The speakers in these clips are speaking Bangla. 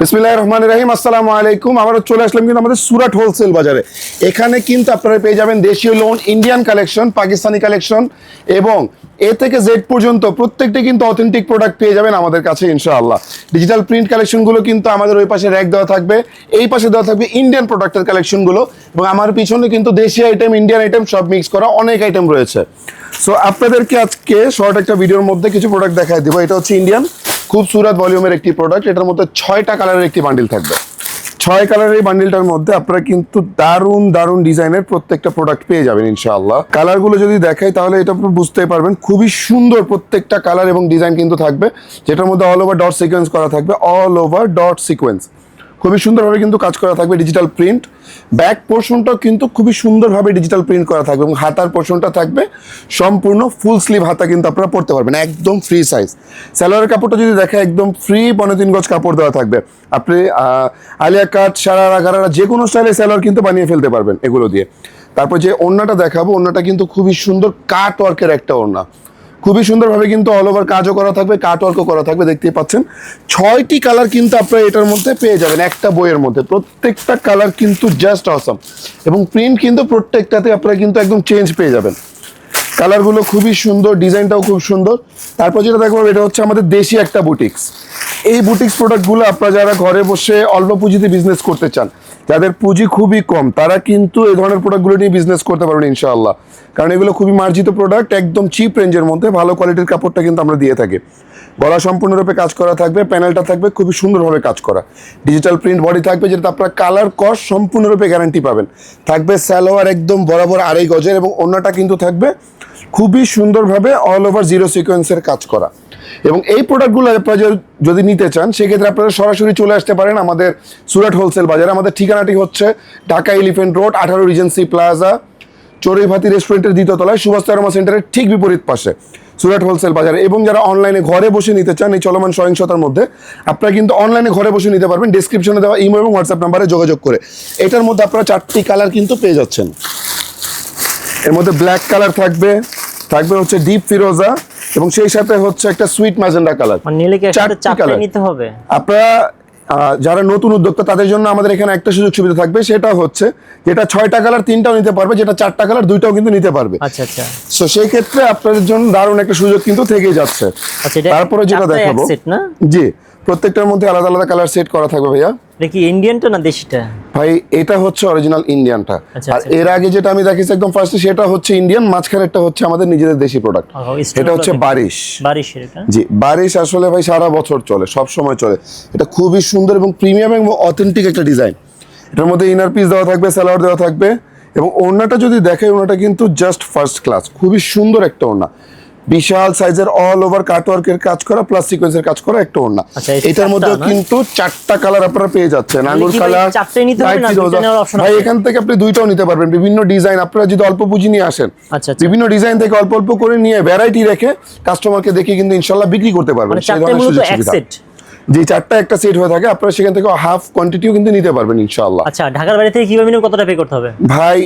রহমান আলাইকুম আবারও চলে আসলাম কিন্তু আমাদের হোলসেল বাজারে। এখানে কিন্তু আপনারা পেয়ে যাবেন দেশীয় lawn Indian collection Pakistani collection এবং এ থেকে জেড পর্যন্ত প্রত্যেকটি কিন্তু অথেন্টিক প্রোডাক্ট পেয়ে যাবেন আমাদের কাছে, ইনশাআল্লাহ। ডিজিটাল প্রিন্ট কালেকশনগুলো কিন্তু আমাদের ওই পাশে র্যাক দেওয়া থাকবে। এই পাশে দেওয়া থাকবে ইন্ডিয়ান প্রোডাক্টের কালেকশনগুলো এবং আমার পিছনে কিন্তু দেশি আইটেম ইন্ডিয়ান আইটেম সব মিক্স করা অনেক আইটেম রয়েছে। সো আপনাদেরকে আজকে শর্ট একটা ভিডিওর মধ্যে কিছু প্রোডাক্ট দেখায় দিব। এটা হচ্ছে ইন্ডিয়ান খুব সুরাত ভলিউমের একটি প্রোডাক্ট এটার মধ্যে ছয়টা কালারের একটি বান্ডিল থাকবে। ছয় কালারের এই বান্ডিলটার মধ্যে আপনারা কিন্তু দারুণ দারুণ ডিজাইনের প্রত্যেকটা প্রোডাক্ট পেয়ে যাবেন ইনশাআল্লাহ। কালারগুলো যদি দেখাই, তাহলে এটা বুঝতে পারবেন, খুবই সুন্দর প্রত্যেকটা কালার এবং ডিজাইন কিন্তু থাকবে, যেটার মধ্যে অল ওভার ডট সিকোয়েন্স করা থাকবে অল ওভার ডট সিকোয়েন্স খুবই সুন্দরভাবে কিন্তু কাজ করা থাকবে ডিজিটাল প্রিন্ট ব্যাক পোর্শনটাও কিন্তু খুবই সুন্দরভাবে ডিজিটাল প্রিন্ট করা থাকবে এবং হাতার পোর্শনটা থাকবে। সম্পূর্ণ ফুল স্লিভ হাতা কিন্তু আপনারা পড়তে পারবেন, একদম ফ্রি সাইজ স্যালোয়ারের কাপড়টা যদি দেখা, একদম ফ্রি পনেরো তিন গজ কাপড় দেওয়া থাকবে। আপনি আলিয়া কাট সারারা গারারা যে কোনো স্টাইলে স্যালোয়ার কিন্তু বানিয়ে ফেলতে পারবেন এগুলো দিয়ে। তারপর যে ওড়নাটা দেখাবো, ওড়নাটা কিন্তু খুবই সুন্দর কাট ওয়ার্কের একটা ওড়না। খুবই সুন্দরভাবে কিন্তু অল ওভার কাজও করা থাকবে কাট ওয়ার্কও করা থাকবে দেখতে পাচ্ছেন। ছয়টি কালার কিন্তু আপনারা এটার মধ্যে পেয়ে যাবেন, একটা বইয়ের মধ্যে। প্রত্যেকটা কালার কিন্তু জাস্ট অসম এবং প্রিন্ট কিন্তু প্রত্যেকটাতে আপনারা কিন্তু একদম চেঞ্জ পেয়ে যাবেন। কালারগুলো খুবই সুন্দর ডিজাইনটাও খুব সুন্দর। তারপর যেটা দেখব, এটা হচ্ছে আমাদের দেশি একটা বুটিক্স এই বুটিক্স প্রোডাক্টগুলো আপনারা যারা ঘরে বসে অল্প পুঁজিতে বিজনেস করতে চান, যাদের পুঁজি খুবই কম, তারা কিন্তু এই ধরনের প্রোডাক্টগুলো নিয়ে বিজনেস করতে পারবেন ইনশাআল্লাহ। কারণ এগুলো খুবই মার্জিত প্রোডাক্ট একদম চিপ রেঞ্জের মধ্যে, ভালো কোয়ালিটির কাপড়টা কিন্তু আমরা দিয়ে থাকি। গলা সম্পূর্ণরূপে কাজ করা থাকবে প্যানেলটা থাকবে, খুবই সুন্দরভাবে কাজ করা। ডিজিটাল প্রিন্ট বডি থাকবে যেটা আপনার কালার কস সম্পূর্ণরূপে গ্যারান্টি পাবেন। থাকবে স্যালোয়ার একদম বরাবর আড়াই গজের এবং অন্যটা কিন্তু থাকবে খুবই সুন্দরভাবে অল ওভার জিরো সিকোয়েন্সের কাজ করা। এবং এই প্রোডাক্টগুলো আপনারা যদি- নিতে চান, সেক্ষেত্রে আপনারা সরাসরি চলে আসতে পারেন আমাদের সুরাট হোলসেল বাজারে। আমাদের ঠিকানাটি হচ্ছে ঢাকা এলিফেন্ট রোড আঠারো রিজেন্সি প্লাজা চড়ুইভাতি রেস্টুরেন্টের দ্বিতীয়তলায় সুভাষ তেরমা সেন্টারের ঠিক বিপরীত পাশে সুরাট হোলসেল বাজারে। এবং যারা অনলাইনে ঘরে বসে নিতে চান, এই চলমান সহিংসতার মধ্যে, আপনারা কিন্তু অনলাইনে ঘরে বসে নিতে পারবেন। ডিসক্রিপশনে দেওয়া ইমো এবং হোয়াটসঅ্যাপ নাম্বারে যোগাযোগ করে। এটার মধ্যে আপনারা চারটি কালার কিন্তু পেয়ে যাচ্ছেন। এর মধ্যে ব্ল্যাক কালার থাকবে থাকবে হচ্ছে ডিপ ফিরোজা এবং সেই সাথে হচ্ছে একটা সুইট ম্যাজেন্ডা কালার নিলে কি। নিতে হবে? আপনারা যারা নতুন উদ্যোক্তা তাদের জন্য আমাদের এখানে একটা সুযোগ সুবিধা থাকবে সেটা হচ্ছে যেটা ছয়টা কালার তিনটাও নিতে পারবে যেটা চারটা কালার দুইটাও কিন্তু নিতে পারবে। আচ্ছা আচ্ছা। সো সেই ক্ষেত্রে আপনাদের জন্য দারুণ একটা সুযোগ কিন্তু থেকেই যাচ্ছে। আচ্ছা তারপরে যেটা দেখাবো। জি প্রত্যেকটার মধ্যে আলাদা আলাদা কালার সেট করা থাকবে ভাইয়া। এটা কি ইন্ডিয়ানটা না দেশিটা? ভাই এটা হচ্ছে অরিজিনাল ইন্ডিয়ানটা আচ্ছা, আর আচ্ছা। এর আগে যেটা আমি একদম ফার্স্টে সেটা হচ্ছে ইন্ডিয়ান মাঝখানেরটা হচ্ছে আমাদের নিজেদের দেশি প্রোডাক্ট এটা হচ্ছে দেখি। বারিশ এটা? জি বারিশ আসলে ভাই সারা বছর চলে সব সময় চলে। এটা খুবই সুন্দর এবং প্রিমিয়াম এবং অথেন্টিক একটা ডিজাইন এটার মধ্যে ইনার পিস দেওয়া থাকবে সালোয়ার দেওয়া থাকবে। এবং ওড়নাটা যদি দেখে ওড়নাটা কিন্তু জাস্ট ফার্স্ট ক্লাস খুবই সুন্দর একটা ওড়না। বিশাল সাইজের অল ওভার কাটওয়ার্কের কাজ করা প্লাস সিকোয়েন্সের কাজ করা একটা ওড়না। আচ্ছা, এটার মধ্যে কিন্তু চারটা কালার আপনারা পেয়ে যাচ্ছেন। আঙ্গুর কালার ভাই এখান থেকে আপনি দুইটাও নিতে পারবেন। বিভিন্ন ডিজাইন আপনারা যদি অল্প পুঁজি নিয়ে আসেন আচ্ছা আচ্ছা। বিভিন্ন ডিজাইন থেকে অল্প অল্প করে নিয়ে ভ্যারাইটি রেখে কাস্টমারকে দেখে কিন্তু ইনশাল্লাহ বিক্রি করতে পারবেন। মানে সেই ধরনের সুযোগ সুবিধা। সেট যে চারটা একটা সেট হয়ে থাকে আপনারা সেখান থেকে হাফ কোয়ান্টিটিও কিন্তু নিতে পারবেন ইনশাআল্লাহ আচ্ছা ঢাকার বাড়ি থেকে কীভাবে কতটা পে করতে হবে? ভাই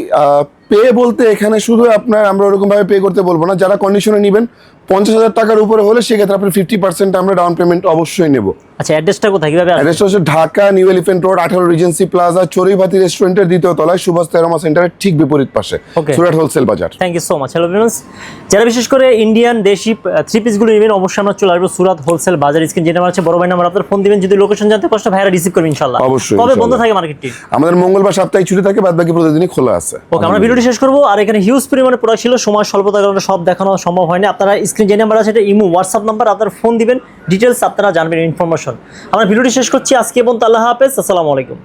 পে বলতে এখানে শুধু আপনার আমরা ওরকম ভাবে পে করতে বলব না। যারা কন্ডিশনে নেবেন পঞ্চাশ হাজার টাকার উপরে হলে সেক্ষেত্রে আপনি ফিফটি পার্সেন্ট আমরা ডাউন পেমেন্ট অবশ্যই নেব। আচ্ছা অ্যাড্রেসটা কোথায়? কীভাবে অ্যাড্রেসটা হচ্ছে ঢাকা নিউ এলিফেন্ট রোড আঠারো রিজেন্সি প্লাজা চড়ুইভাতি রেস্টুরেন্টের দ্বিতীয় তলায় সুভাষ তেরমা সেন্টারের ঠিক বিপরীত পাশে সুরাট হোলসেল বাজার। Thank you so much hello friends যারা বিশেষ করে ইন্ডিয়ান দেশি থ্রি পিসগুলো নেবেন অবশ্যই আমরা চলে আসব সুরাত হোলসেল বাজার স্ক্রিন যেটা হচ্ছে বড় ভাই নাম্বার আপনার ফোন দিবেন যদি লোকেশন জানতে কষ্ট ভাইরা রিসিভ করবেন ইনশাল্লাহ অবশ্যই, কবে বন্ধ থাকে মার্কেটটি আমাদের মঙ্গলবার সপ্তাহে ছুটি থাকে বাদ বাকি প্রতিদিনই খোলা আছে। ওকে আমরা ভিডিওটি শেষ করব। আর এখানে হিউজ পরিমাণে প্রোডাক্ট ছিল। সময় স্বল্পতার কারণে সব দেখানো সম্ভব হয়নি। আপনারা স্ক্রিন যে নাম্বার আছে, এটা ইমো হোয়াটসঅ্যাপ নাম্বার আপনার ফোন দিবেন। ডিটেলস আপনারা জানবেন ইনফরমেশন আমরা ভিডিওটি শেষ করছি আজকে এবং আল্লাহ হাফেজ। আসসালামু আলাইকুম।